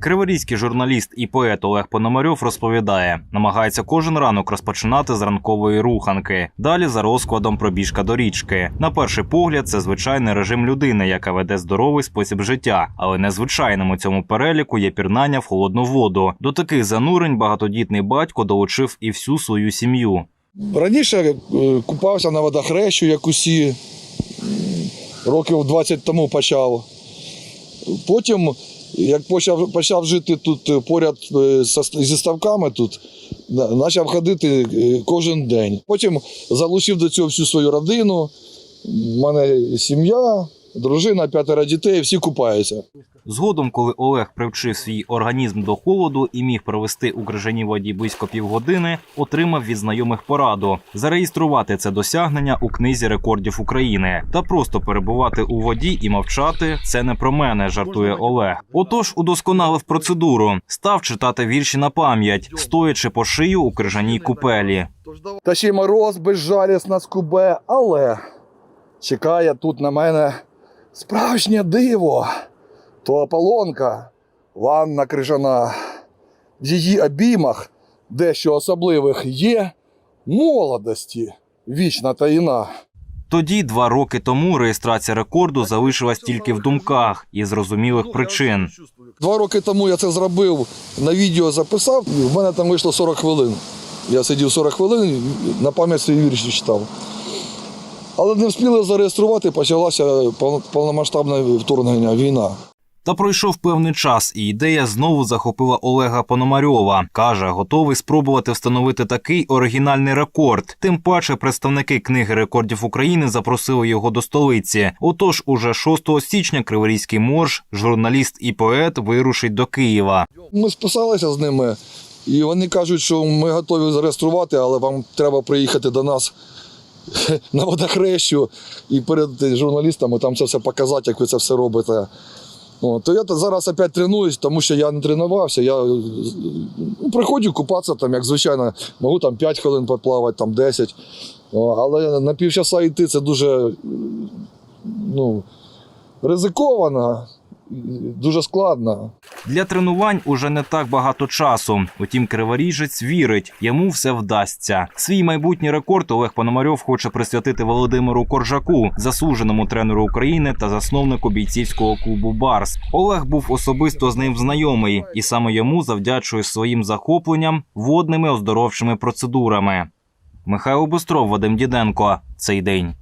Криворізький журналіст і поет Олег Пономарьов розповідає, намагається кожен ранок розпочинати з ранкової руханки. Далі за розкладом пробіжка до річки. На перший погляд, це звичайний режим людини, яка веде здоровий спосіб життя, але незвичайним у цьому переліку є пірнання в холодну воду. До таких занурень багатодітний батько долучив і всю свою сім'ю. Раніше е, купався на водохрещу, як усі, років 20 тому почав. Потім, як почав, почав жити тут е, поряд е, зі ставками, тут, почав ходити е, кожен день. Потім залучив до цього всю свою родину. У мене сім'я, дружина, п'ятеро дітей, всі купаються. Згодом, коли Олег привчив свій організм до холоду і міг провести у крижаній воді близько півгодини, отримав від знайомих пораду зареєструвати це досягнення у книзі рекордів України та просто перебувати у воді і мовчати це не про мене, жартує Олег. Отож, удосконалив процедуру, став читати вірші на пам'ять, стоячи по шию у крижаній купелі. Та ще й мороз безжалісно скубе, але чекає тут на мене справжнє диво. То ополонка, ванна крижана. В її обіймах дещо особливих є молодості, вічна таїна. Тоді, два роки тому, реєстрація рекорду залишилась тільки в думках із зрозумілих причин. Два роки тому я це зробив, на відео записав, і в мене там вийшло 40 хвилин. Я сидів 40 хвилин, на пам'ять свої вірші читав. Але не встигли зареєструвати, почалося пов- повномасштабне вторгнення, війна. Та пройшов певний час, і ідея знову захопила Олега Пономарьова. Каже, готовий спробувати встановити такий оригінальний рекорд. Тим паче, представники книги рекордів України запросили його до столиці. Отож, уже 6 січня Криворізький морж, журналіст і поет вирушить до Києва. Ми списалися з ними, і вони кажуть, що ми готові зареєструвати, але вам треба приїхати до нас на водохрещу і перед журналістами там це все показати, як ви це все робите. О, то я зараз опять тренуюсь, тому що я не тренувався. Я ну, приходжу купатися, там, як звичайно, можу там 5 хвилин поплавати, там 10. О, але на півчаса йти це дуже ну, ризиковано, дуже складно. Для тренувань уже не так багато часу. Утім, криворіжець вірить, йому все вдасться. Свій майбутній рекорд Олег Пономарьов хоче присвятити Володимиру Коржаку, заслуженому тренеру України та засновнику бійцівського клубу Барс. Олег був особисто з ним знайомий, і саме йому завдячує своїм захопленням водними оздоровчими процедурами. Михайло Бостров, Вадим Діденко. Цей день.